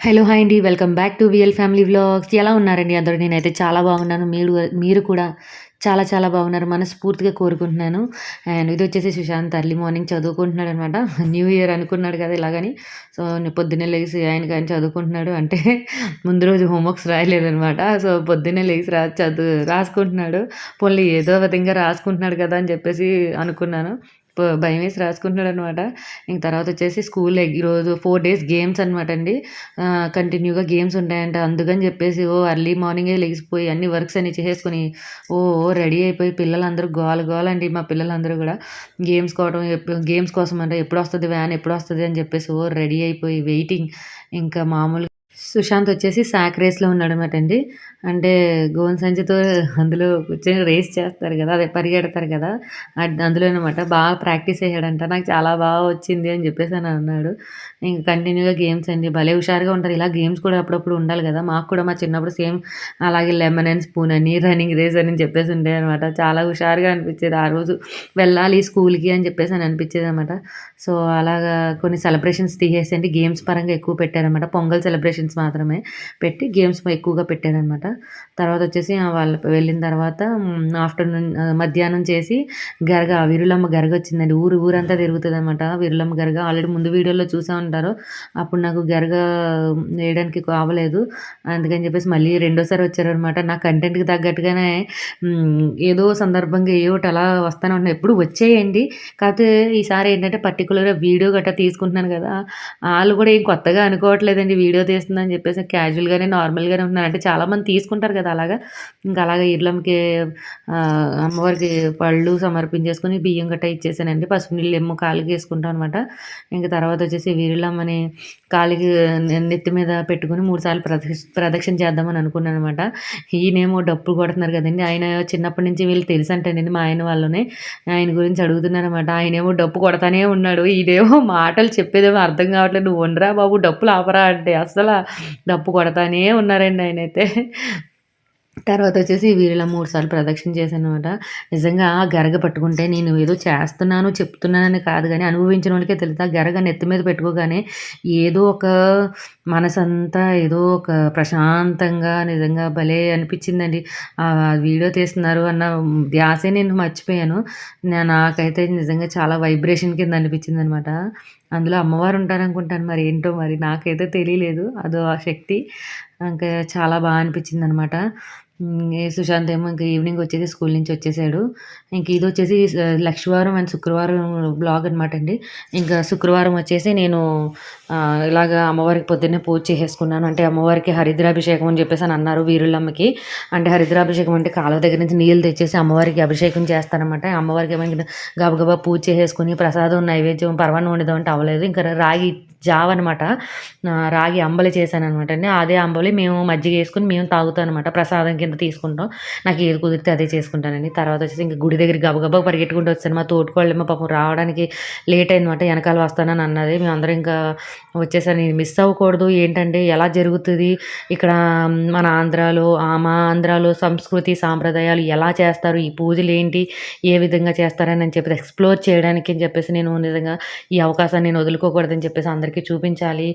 Hello hi అండి. Welcome back to VL family vlogs. ఎలా ఉన్నారండి అందరూ? నేనైతే చాలా బాగున్నాను. మీరు మీరు కూడా చాలా చాలా బాగున్నారు. మనస్ఫూర్తిగా కోరుకుంటున్నాను. అండ్ ఇది వచ్చేసి సుశాంత్ అర్లీ మార్నింగ్ చదువుకుంటున్నాడు అనమాట. న్యూ ఇయర్ అనుకున్నాడు కదా ఇలాగని. సో పొద్దున్నే లేచి ఆయన కానీ చదువుకుంటున్నాడు. అంటే ముందు రోజు హోంవర్క్స్ రాయలేదనమాట. సో పొద్దున్నే లేచి రా చదువు రాసుకుంటున్నాడు. పోన్లీ ఏదో విధంగా రాసుకుంటున్నాడు కదా అని చెప్పేసి అనుకున్నాను. భయం వేసి రాసుకుంటున్నాడు అనమాట ఇంక తర్వాత వచ్చేసి స్కూల్ ఈరోజు ఫోర్ డేస్ గేమ్స్ అనమాట అండి. కంటిన్యూగా గేమ్స్ ఉంటాయంట. అందుకని చెప్పేసి ఓ అర్లీ మార్నింగే లెగిసిపోయి అన్ని వర్క్స్ అన్ని చేసేసుకొని ఓ రెడీ అయిపోయి పిల్లలందరూ గోల గోల అండి మా పిల్లలందరూ కూడా. గేమ్స్ కోవడం గేమ్స్ కోసం అంటే ఎప్పుడు వస్తుంది వ్యాన్ ఎప్పుడు వస్తుంది అని చెప్పేసి ఓ రెడీ అయిపోయి వెయిటింగ్. ఇంకా మామూలుగా సుశాంత్ వచ్చేసి సాక్ రేస్లో ఉన్నాడు అనమాట అండి అంటే గోన్ సంచితో అందులో కూర్చొని రేస్ చేస్తారు కదా అదే పరిగెడతారు కదా అందులో అనమాట బాగా ప్రాక్టీస్ అయ్యాడంట నాకు చాలా బాగా వచ్చింది అని చెప్పేసి అని అన్నాడు. ఇంకా కంటిన్యూగా గేమ్స్ అండి. భలే హుషారుగా ఉంటారు. ఇలా గేమ్స్ కూడా అప్పుడప్పుడు ఉండాలి కదా. మాకు కూడా మా చిన్నప్పుడు సేమ్ అలాగే లెమన్ అండ్ స్పూన్ అని రన్నింగ్ రేస్ అని చెప్పేసి ఉండే అనమాట చాలా హుషారుగా అనిపించేది ఆ రోజు. వెళ్ళాలి స్కూల్కి అని చెప్పేసి అని అనిపించేది అనమాట సో అలాగా కొన్ని సెలబ్రేషన్స్ తీసేసి గేమ్స్ పరంగా ఎక్కువ పెట్టారనమాట పొంగల్ సెలబ్రేషన్స్ మాత్రమే పెట్టి గేమ్స్ ఎక్కువగా పెట్టారనమాట తర్వాత వచ్చేసి వాళ్ళు వెళ్ళిన తర్వాత ఆఫ్టర్నూన్ మధ్యాహ్నం చేసి గరగ విరులమ్మ గరగ వచ్చిందండి. ఊరు ఊరంతా తిరుగుతుంది అనమాట విరులమ్మ గరగ ఆల్రెడీ ముందు వీడియోలో చూసా ఉంటారు. అప్పుడు నాకు గరగ వేయడానికి కావలేదు. అందుకని చెప్పేసి మళ్ళీ రెండోసారి వచ్చారనమాట నా కంటెంట్కి తగ్గట్టుగానే ఏదో సందర్భంగా ఏ ఒకటి అలా వస్తానే ఉంటాను ఎప్పుడు వచ్చేయండి. కాకపోతే ఈసారి ఏంటంటే పర్టికులర్గా వీడియో గట్రా తీసుకుంటున్నాను కదా. వాళ్ళు కూడా ఏం కొత్తగా అనుకోవట్లేదండి. వీడియో వస్తుందని చెప్పేసి క్యాజువల్గానే నార్మల్గానే ఉంటున్నారు. అంటే చాలామంది తీసుకుంటారు కదా అలాగా. ఇంకా అలాగా ఇర్లంకి అమ్మవారికి పళ్ళు సమర్పించేసుకొని బియ్యం గట్ట ఇచ్చేసానండి. పసుపు నీళ్ళు ఏమో కాలికి వేసుకుంటాం అనమాట ఇంకా తర్వాత వచ్చేసి వీరిలమ్మని కాలికి నెత్తి మీద పెట్టుకుని మూడుసార్లు ప్రదక్షి ప్రదక్ష ప్రదక్షిణ చేద్దామని అనుకున్నాను అనమాట ఈయనేమో డప్పులు కొడుతున్నారు కదండి. ఆయన చిన్నప్పటి నుంచి వీళ్ళు తెలుసు అంటండి. మా ఆయన వాళ్ళనే ఆయన గురించి అడుగుతున్నారనమాట ఆయనేమో డప్పు కొడతానే ఉన్నాడు. ఈయనేమో మాటలు చెప్పేదేమో అర్థం కావట్లేదు. నువ్వు ఉండరా బాబు డప్పులు ఆపరా అంటే అసలు డప్పు కొడతానే ఉన్నారండి ఆయన అయితే తర్వాత వచ్చేసి వీరిలా మూడు సార్లు ప్రదక్షిణ చేశాను అనమాట నిజంగా గరగ పట్టుకుంటే నేను ఏదో చేస్తున్నాను చెప్తున్నానని కాదు కానీ అనుభవించిన వాళ్ళకే తెలుసు? ఆ గరగ నెత్తి మీద పెట్టుకోగానే ఏదో ఒక మనసంతా ఏదో ఒక ప్రశాంతంగా నిజంగా భలే అనిపించిందండి. వీడియో తీస్తున్నారు అన్న ధ్యాసే నేను మర్చిపోయాను. నాకైతే నిజంగా చాలా వైబ్రేషన్ కింద అనిపించింది అనమాట అందులో అమ్మవారు ఉంటారనుకుంటాను మరి ఏంటో మరి నాకైతే తెలియలేదు. అదో ఆ శక్తి. ఇంకా చాలా బాగా అనిపించింది అనమాట సుశాంత్ ఏమో ఇంకా ఈవినింగ్ వచ్చేసి స్కూల్ నుంచి వచ్చేసాడు. ఇంక ఇది వచ్చేసి లక్షవారం అండ్ శుక్రవారం బ్లాగ్ అనమాట అండి. ఇంకా శుక్రవారం వచ్చేసి నేను ఇలాగ అమ్మవారికి పొద్దున్నే పూజ చేసేసుకున్నాను. అంటే అమ్మవారికి హరిద్రాభిషేకం అని చెప్పేసి అని అన్నారు వీరులమ్మకి. అంటే హరిద్రాభిషేకం అంటే కాలువ దగ్గర నుంచి నీళ్ళు తెచ్చేసి అమ్మవారికి అభిషేకం చేస్తానమాట అమ్మవారికి ఏమైనా గబగబా పూజ చేసేసుకుని ప్రసాదం నైవేద్యం పర్వాన్ని ఉండదు అంటే అవ్వలేదు. ఇంకా రాగి జావ అనమాట రాగి అంబలి చేశాను అనమాట అండి. అదే అంబలి మేము మజ్జిగ వేసుకుని మేము తాగుతాం అనమాట ప్రసాదం కింద తీసుకుంటాం. నాకు ఏది కుదిరితే అదే చేసుకుంటానండి. తర్వాత వచ్చేసి ఇంకా గుడి దగ్గర గబగబా పరిగెట్టుకుంటూ వచ్చాను. మా తోటికోళ్ళేమో పాపం రావడానికి లేట్ అయిందన్నమాట. వెనకాల వస్తానని అన్నది. మేము అందరం ఇంకా వచ్చేసాను నేను మిస్ అవ్వకూడదు. ఏంటంటే ఎలా జరుగుతుంది? ఇక్కడ మన ఆంధ్రాలో మా ఆంధ్రాలో సంస్కృతి సాంప్రదాయాలు ఎలా చేస్తారు? ఈ పూజలు ఏంటి? ఏ విధంగా చేస్తారని అని చెప్పేసి ఎక్స్ప్లోర్ చేయడానికి అని చెప్పేసి నేను నిజంగా ఈ అవకాశాన్ని నేను వదులుకోకూడదని చెప్పేసి అందరికీ చూపించాలి.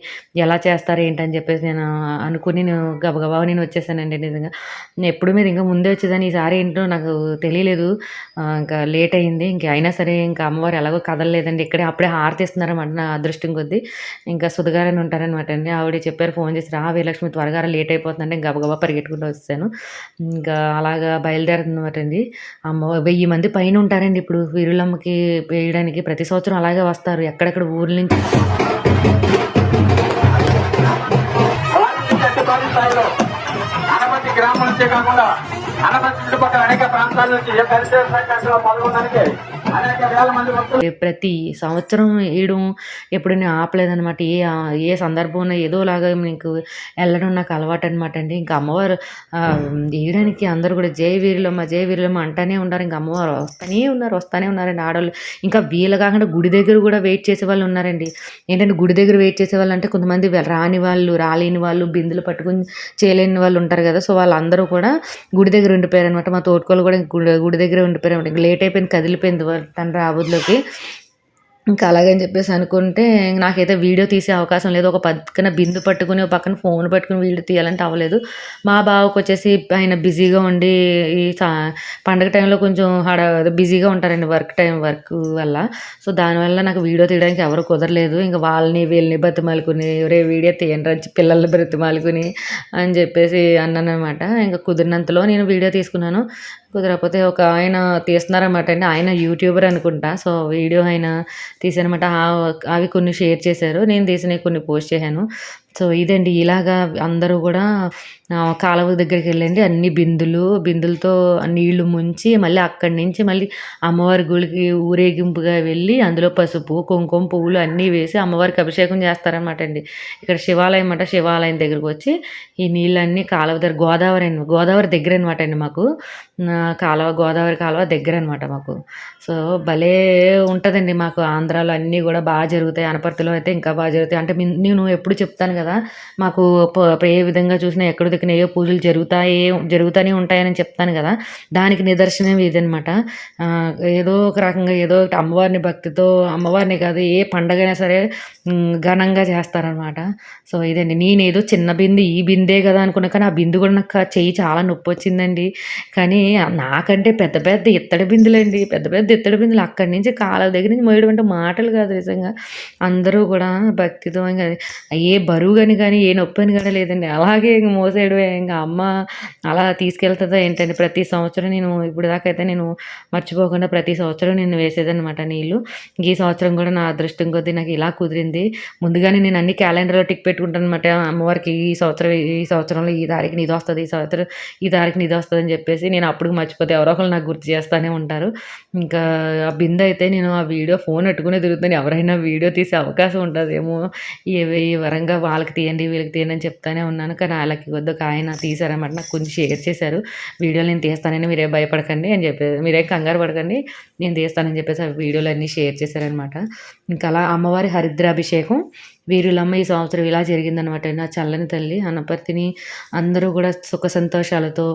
ఎలా చేస్తారు ఏంటని చెప్పేసి నేను అనుకుని నేను గబగబా నేను వచ్చేసానండి నిజంగా. నేను ఎప్పుడు మీరు ఇంకా ముందే వచ్చేదాన్ని ఈసారి ఏంటో నాకు తెలియలేదు. ఇంకా లేట్ అయింది. ఇంకా అయినా సరే ఇంకా అమ్మవారు ఎలాగో కదలలేదండి. ఇక్కడే అప్పుడే హారతిస్తున్నారన్నమాట నా అదృష్టం కొద్దీ ఇంకా సుధగారని ఉంటారనమాట అండి. ఆవిడ చెప్పారు ఫోన్ చేసి రా వీరలక్ష్మి త్వరగా లేట్ అయిపోతుందంటే గబగబా పరిగెట్టుకుంటూ వచ్చాను ఇంకా అలాగా బయలుదేరుతుందన్నమాట అండి. అమ్మ వెయ్యి మంది పైన ఉంటారండి ఇప్పుడు. వీరులమ్మకి వేయడానికి ప్రతి సంవత్సరం అలాగే వస్తారు. ఎక్కడెక్కడ ఊర్ల నుంచి స్థాయిలో గ్రామం నుంచే కాకుండా అనపతి చుట్టుపక్కల అనేక ప్రాంతాల నుంచి సంఘటనలో పాల్గొనడానికి ప్రతి సంవత్సరం వేయడం నేను ఆపలేదనమాట ఏ ఏ సందర్భంలో ఏదోలాగా నీకు వెళ్ళడం నాకు అలవాటు అనమాట అండి. ఇంకా అమ్మవారు వేయడానికి అందరూ కూడా జయ వీరులమ్మ జయ వీరులమ్మ అంటానే ఉన్నారు. ఇంకా అమ్మవారు వస్తూనే ఉన్నారు వస్తూనే ఉన్నారండి ఆడవాళ్ళు. ఇంకా వీలు కాకుండా గుడి దగ్గర కూడా వెయిట్ చేసే వాళ్ళు ఉన్నారండి. ఏంటంటే గుడి దగ్గర వెయిట్ చేసే వాళ్ళు అంటే కొంతమంది రాని వాళ్ళు రాలేని వాళ్ళు బిందులు పట్టుకుని చేయలేని వాళ్ళు ఉంటారు కదా. సో వాళ్ళందరూ కూడా గుడి దగ్గర ఉండిపోయారు అనమాట మా తోటకోళ్ళు కూడా గుడి గుడి దగ్గర ఉండిపోయారు లేట్ అయిపోయింది కదిలిపోయింది తన రాబోతులోకి ఇంకా అలాగని చెప్పేసి అనుకుంటే నాకైతే వీడియో తీసే అవకాశం లేదు. ఒక పక్కన బిందు పట్టుకుని ఒక పక్కన ఫోన్ పట్టుకుని వీడియో తీయాలంటే అవ్వలేదు. మా బావకు వచ్చేసి ఆయన బిజీగా ఉండి ఈ సా పండగ టైంలో కొంచెం హడ బిజీగా ఉంటారండి వర్క్ టైం వర్క్ వల్ల. సో దానివల్ల నాకు వీడియో తీయడానికి ఎవరు కుదరలేదు. ఇంకా వాళ్ళని వీళ్ళని బతిమాలుకుని రే వీడియో తీయండి పిల్లల్ని బ్రతిమాలుకుని అని చెప్పేసి అన్నాను అనమాట ఇంకా కుదిరినంతలో నేను వీడియో తీసుకున్నాను. కుదరకపోతే ఒక ఆయన తీస్తున్నారన్నమాట అండి. ఆయన యూట్యూబర్ అనుకుంటా. సో వీడియో ఆయన తీసానమాట అవి కొన్ని షేర్ చేశారు. నేను తీసినవి కొన్ని పోస్ట్ చేశాను. సో ఇదండి. ఇలాగా అందరూ కూడా కాలువ దగ్గరికి వెళ్ళండి. అన్ని బిందులు బిందులతో నీళ్ళు ముంచి మళ్ళీ అక్కడి నుంచి మళ్ళీ అమ్మవారి గుడికి ఊరేగింపుగా వెళ్ళి అందులో పసుపు కుంకుమ పువ్వులు అన్నీ వేసి అమ్మవారికి అభిషేకం చేస్తారనమాట అండి. ఇక్కడ శివాలయం అంట శివాలయం దగ్గరకు వచ్చి ఈ నీళ్ళన్నీ కాలువ దగ్గర గోదావరి గోదావరి దగ్గర అనమాట అండి మాకు. కాలువ గోదావరి కాలువ దగ్గర అనమాట మాకు. సో భలే ఉంటుందండి మాకు ఆంధ్రాలో అన్నీ కూడా బాగా జరుగుతాయి. అనపర్తిలో అయితే ఇంకా బాగా జరుగుతాయి. అంటే నేను ఎప్పుడు చెప్తాను కదా మాకు ఏ విధంగా చూసినా ఎక్కడ దిక్కున ఏ పూజలు జరుగుతాయి జరుగుతూనే ఉంటాయని చెప్తాను కదా దానికి నిదర్శనం ఇదనమాట. ఏదో ఒక రకంగా ఏదో ఒకటి అమ్మవారిని భక్తితో అమ్మవారిని కాదు ఏ పండగైనా సరే ఘనంగా చేస్తారనమాట. సో ఇదండి. నేను ఏదో చిన్న బింది ఈ బిందే కదా అనుకున్నా కానీ ఆ బిందు కూడా నాకు చెయ్యి చాలా నొప్పి వచ్చిందండి. కానీ నాకంటే పెద్ద పెద్ద ఇత్తడి బిందులండి. పెద్ద పెద్ద ఇత్తడి బిందులు అక్కడి నుంచి కాలువ దగ్గర నుంచి మోయడం అంటే మాటలు కాదు నిజంగా. అందరూ కూడా భక్తితో ఇంకా ఏ బరువు కానీ కానీ ఏ నొప్పి అని కానీ లేదండి. అలాగే ఇంక మోసేయడమే. ఇంకా అమ్మ అలా తీసుకెళ్తుందా ఏంటంటే ప్రతి సంవత్సరం నేను ఇప్పుడు దాకా అయితే నేను మర్చిపోకుండా ప్రతి సంవత్సరం నేను వేసేదనమాట నీళ్ళు. ఈ సంవత్సరం కూడా నా అదృష్టం కొద్దీ నాకు ఇలా కుదిరింది. ముందుగానే నేను అన్ని క్యాలెండర్లో టిక్ పెట్టుకుంటాను అనమాట అమ్మవారికి ఈ సంవత్సరం ఈ సంవత్సరంలో ఈ తారీఖు ఇది వస్తుంది ఈ సంవత్సరం ఈ తారీఖు ఇది వస్తుంది అని చెప్పేసి నేను అప్పుడు మర్చిపోతే ఎవరో ఒకరు నాకు గుర్తు చేస్తూనే ఉంటారు. ఇంకా ఆ బిందె అయితే నేను ఆ వీడియో ఫోన్ పెట్టుకునే తిరుగుతాను ఎవరైనా వీడియో తీసే అవకాశం ఉంటుందేమో. ఈ వరంగా వాళ్ళకి తీయండి వీళ్ళకి తీయండి అని చెప్తానే ఉన్నాను. కానీ వాళ్ళకి వద్ద ఆయన తీశారన్నమాట. నాకు కొంచెం షేర్ చేశారు. వీడియోలు నేను తీస్తానని మీరే భయపడకండి అని చెప్పేసి మీరే కంగారు పడకండి. నేను తీస్తానని చెప్పేసి ఆ వీడియోలు అన్నీ షేర్ చేశారనమాట ఇంకా అలా అమ్మవారి హరిద్రాభిషేకం వీరులమ్మ ఈ సంవత్సరం ఇలా జరిగిందనమాట నా చల్లని తల్లి అన్నపర్తిని అందరూ కూడా సుఖ సంతోషాలతో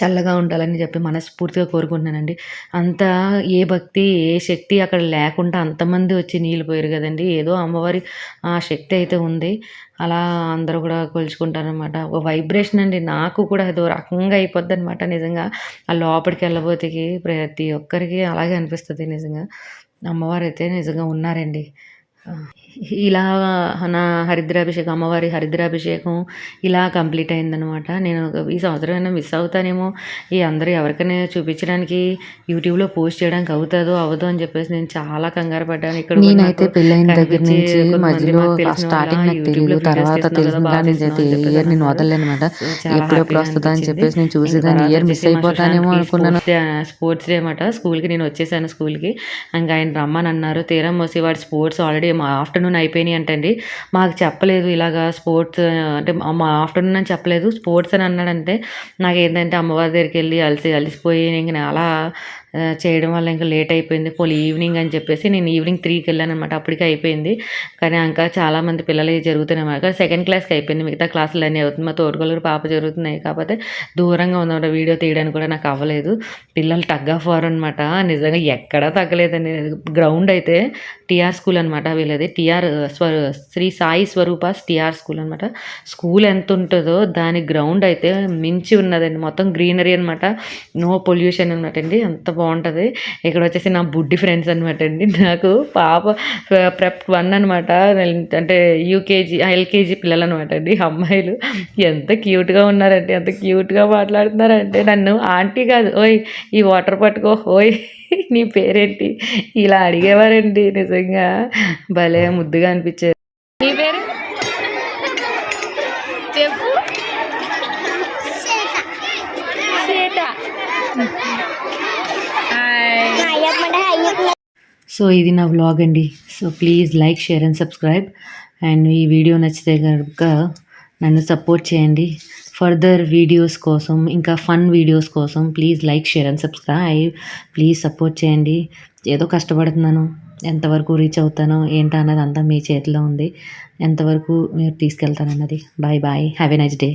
చల్లగా ఉండాలని చెప్పి మనస్ఫూర్తిగా కోరుకుంటున్నానండి. అంత ఏ భక్తి ఏ శక్తి అక్కడ లేకుండా అంతమంది వచ్చి నీళ్ళు పోయారు కదండి. ఏదో అమ్మవారి ఆ శక్తి అయితే ఉంది. అలా అందరూ కూడా కొలుచుకుంటారనమాట ఒక వైబ్రేషన్ అండి. నాకు కూడా ఏదో రకంగా అయిపోద్ది అనమాట నిజంగా. ఆ లోపలికి వెళ్ళబోతేకి ప్రతి ఒక్కరికి అలాగే అనిపిస్తుంది నిజంగా. అమ్మవారు అయితే నిజంగా ఉన్నారండి. ఇలా నా హరిద్రాభిషేకం అమ్మవారి హరిద్రాభిషేకం ఇలా కంప్లీట్ అయిందనమాట నేను ఈ సంవత్సరం అయినా మిస్ అవుతానేమో ఈ అందరూ ఎవరికైనా చూపించడానికి యూట్యూబ్లో పోస్ట్ చేయడానికి అవుతుందో అవ్వదో అని చెప్పేసి నేను చాలా కంగారు పడ్డాను. ఇక్కడ నేనైతే పెళ్ళైన దగ్గర నుంచి మధ్యలో స్టార్టింగ్ నాకు తెలియదు తర్వాత తెలిసిన కానీ ఇయర్ నేను వదలలేనమాట ఎప్పుడెప్పుడు వస్తుందా అని చెప్పేసి నేను చూసి దాన్ని ఇయర్ మిస్ అయిపోతానేమో అనుకున్నాను. స్పోర్ట్స్ డే అనమాట స్కూల్కి నేను వచ్చేసాను స్కూల్కి. ఇంకా ఆయన రమ్మని అన్నారు. తీరం మోసి వాడి స్పోర్ట్స్ ఆల్రెడీ ఆఫ్టర్నూన్ ఆఫ్టర్నూన్ అయిపోయినాయి అంటండి. మాకు చెప్పలేదు ఇలాగా స్పోర్ట్స్ అంటే మా ఆఫ్టర్నూన్ అని చెప్పలేదు. స్పోర్ట్స్ అని అన్నాడంటే నాకు ఏంటంటే అమ్మవారి దగ్గరికి వెళ్ళి అలసి అలసిపోయి ఇంక అలా చేయడం వల్ల ఇంకా లేట్ అయిపోయింది. పోలీ ఈవినింగ్ అని చెప్పేసి నేను ఈవినింగ్ త్రీకి వెళ్ళాను అనమాట అప్పటికి అయిపోయింది. కానీ ఇంకా చాలామంది పిల్లలు జరుగుతున్నాయి కానీ సెకండ్ క్లాస్కి అయిపోయింది. మిగతా క్లాసులు అన్నీ అవుతుంది మా తోడుగోలు పాప జరుగుతున్నాయి. కాకపోతే దూరంగా ఉందన్నమాట. వీడియో తీయడానికి కూడా నాకు అవ్వలేదు. పిల్లలు టగ్ ఆఫ్ వార్ అనమాట నిజంగా ఎక్కడా తగ్గలేదండి. గ్రౌండ్ అయితే టీఆర్ స్కూల్ అనమాట వీళ్ళది. TR Swara Sri Sai Swaroopas TR school అనమాట స్కూల్ ఎంత ఉంటుందో దాని గ్రౌండ్ అయితే మించి ఉన్నదండి. మొత్తం గ్రీనరీ అనమాట నో పొల్యూషన్ అనమాట అండి. అంత బాగుంటుంది. ఇక్కడ వచ్చేసి నా బుడ్డి ఫ్రెండ్స్ అనమాట అండి. నాకు పాప ప్రెప్ వన్ అనమాట అంటే యూకేజీ ఎల్కేజీ పిల్లలు అనమాట అండి. అమ్మాయిలు. ఎంత క్యూట్గా ఉన్నారంటే ఎంత క్యూట్గా మాట్లాడుతున్నారంటే నన్ను ఆంటీ కాదు. ఓయ్ ఈ వాటర్ పట్టుకో. ఓయ్ నీ పేరేంటి? ఇలా అడిగేవారండి. నిజంగా భలే ముద్దుగా అనిపించేది. నీ పేరు? చెప్పు. సో ఇది నా వ్లాగ్ అండి. So please like share and subscribe and ఈ వీడియో నచ్చితే కనుక నన్ను సపోర్ట్ చేయండి. ఫర్దర్ వీడియోస్ కోసం ఇంకా ఫన్ వీడియోస్ కోసం please like share and subscribe please support చేయండి. ఏదో కష్టపడుతున్నాను. ఎంతవరకు రీచ్ అవుతానో ఏంటన్నది అంతా మీ చేతిలో ఉంది. ఎంతవరకు మీరు తీసుకెళ్తానన్నది. Bye bye have a nice day